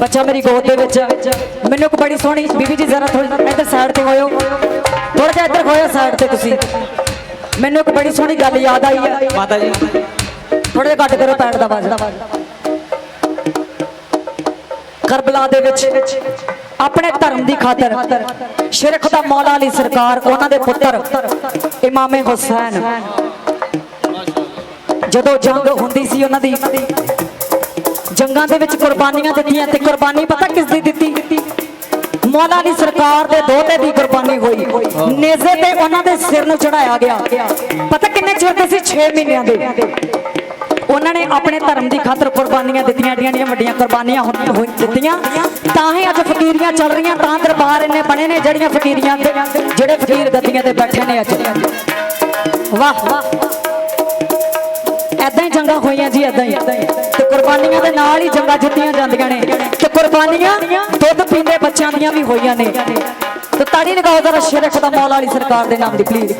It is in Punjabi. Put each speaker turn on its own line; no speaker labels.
ਬੱਚਾ ਮੇਰੀ ਗੋਦ ਦੇ ਵਿੱਚ ਮੈਨੂੰ ਇੱਕ ਬੜੀ ਸੋਹਣੀ ਬੀਬੀ ਜੀ ਜ਼ਰਾ ਥੋੜੀ ਇੱਧਰ ਸਾਈਡ ਤੇ ਹੋਇਓ। ਥੋੜਾ ਜਿਹਾ ਇੱਧਰ ਹੋਇਓ ਸਾਈਡ ਤੇ ਤੁਸੀਂ। ਮੈਨੂੰ ਇੱਕ ਬੜੀ ਸੋਹਣੀ ਗੱਲ ਯਾਦ ਆਈ ਹੈ
ਮਾਤਾ ਜੀ
ਥੋੜਾ ਜਿਹਾ ਘੱਟ ਕਰੋ ਪੈਣ ਦਾ ਵਾਜਦਾ ਕਰਬਲਾ ਦੇ ਵਿੱਚ ਆਪਣੇ ਧਰਮ ਦੀ ਖਾਤਰ ਸ਼ੇਰ ਖੁਦਾ ਮੌਲਾ ਅਲੀ ਸਰਕਾਰ ਉਹਨਾਂ ਦੇ ਪੁੱਤਰ ਇਮਾਮੇ ਹੁਸੈਨ। ਜਦੋਂ ਜੰਗ ਹੁੰਦੀ ਸੀ ਉਹਨਾਂ ਦੀ ਜੰਗਾਂ ਦੇ ਵਿੱਚ ਕੁਰਬਾਨੀਆਂ ਦਿੱਤੀਆਂ ਤੇ ਕੁਰਬਾਨੀ ਪਤਾ ਕਿਸ ਦੀ ਦਿੱਤੀ? ਮੌਲਾ ਅਲੀ ਸਰਕਾਰ ਦੇ ਦੋਤੇ ਦੀ ਕੁਰਬਾਨੀ ਹੋਈ। ਨੇਜ਼ੇ ਤੇ ਉਹਨਾਂ ਦੇ ਸਿਰ ਨੂੰ ਚੜਾਇਆ ਗਿਆ। ਪਤਾ ਕਿੰਨੇ ਚਿਰ ਦੇ ਸੀ? 6 ਮਹੀਨਿਆਂ ਦੇ। ਉਹਨਾਂ ਨੇ ਆਪਣੇ ਧਰਮ ਦੀ ਖਾਤਰ ਕੁਰਬਾਨੀਆਂ ਦਿੱਤੀਆਂ ਏਡੀਆਂ ਏਡੀਆਂ ਵੱਡੀਆਂ ਕੁਰਬਾਨੀਆਂ ਹੁਣ- ਦਿੱਤੀਆਂ। ਤਾਂ ਹੀ ਅੱਜ ਫਕੀਰੀਆਂ ਚੱਲ ਰਹੀਆਂ, ਤਾਂ ਦਰਬਾਰ ਇੰਨੇ ਬਣੇ ਨੇ ਜਿਹੜੀਆਂ ਫਕੀਰੀਆਂ ਤੇ ਜਿਹੜੇ ਫਕੀਰ ਗੱਦੀਆਂ ਤੇ ਬੈਠੇ ਨੇ ਅੱਜ। ਵਾਹ ਵਾਹ ਐਦਾਂ ਹੀ ਜੰਗਾਂ ਹੋਈਆਂ ਜੀ ਕੁਰਬਾਨੀਆਂ ਦੇ ਨਾਲ ਹੀ ਜੰਗਾਂ ਜਿੱਤੀਆਂ ਜਾਂਦੀਆਂ ਨੇ ਤੇ ਕੁਰਬਾਨੀਆਂ ਦੁੱਧ ਪੀਂਦੇ ਬੱਚਿਆਂ ਦੀਆਂ ਵੀ ਹੋਈਆਂ ਨੇ। ਤੇ ਤਾੜੀ ਲਗਾਓ, ਜ਼ਰਾ ਸ਼ੇਰੇ ਖੁਦਾ ਮੌਲਾ ਵਾਲੀ ਸਰਕਾਰ ਦੇ ਨਾਮ ਦੀ ਪਲੀਜ਼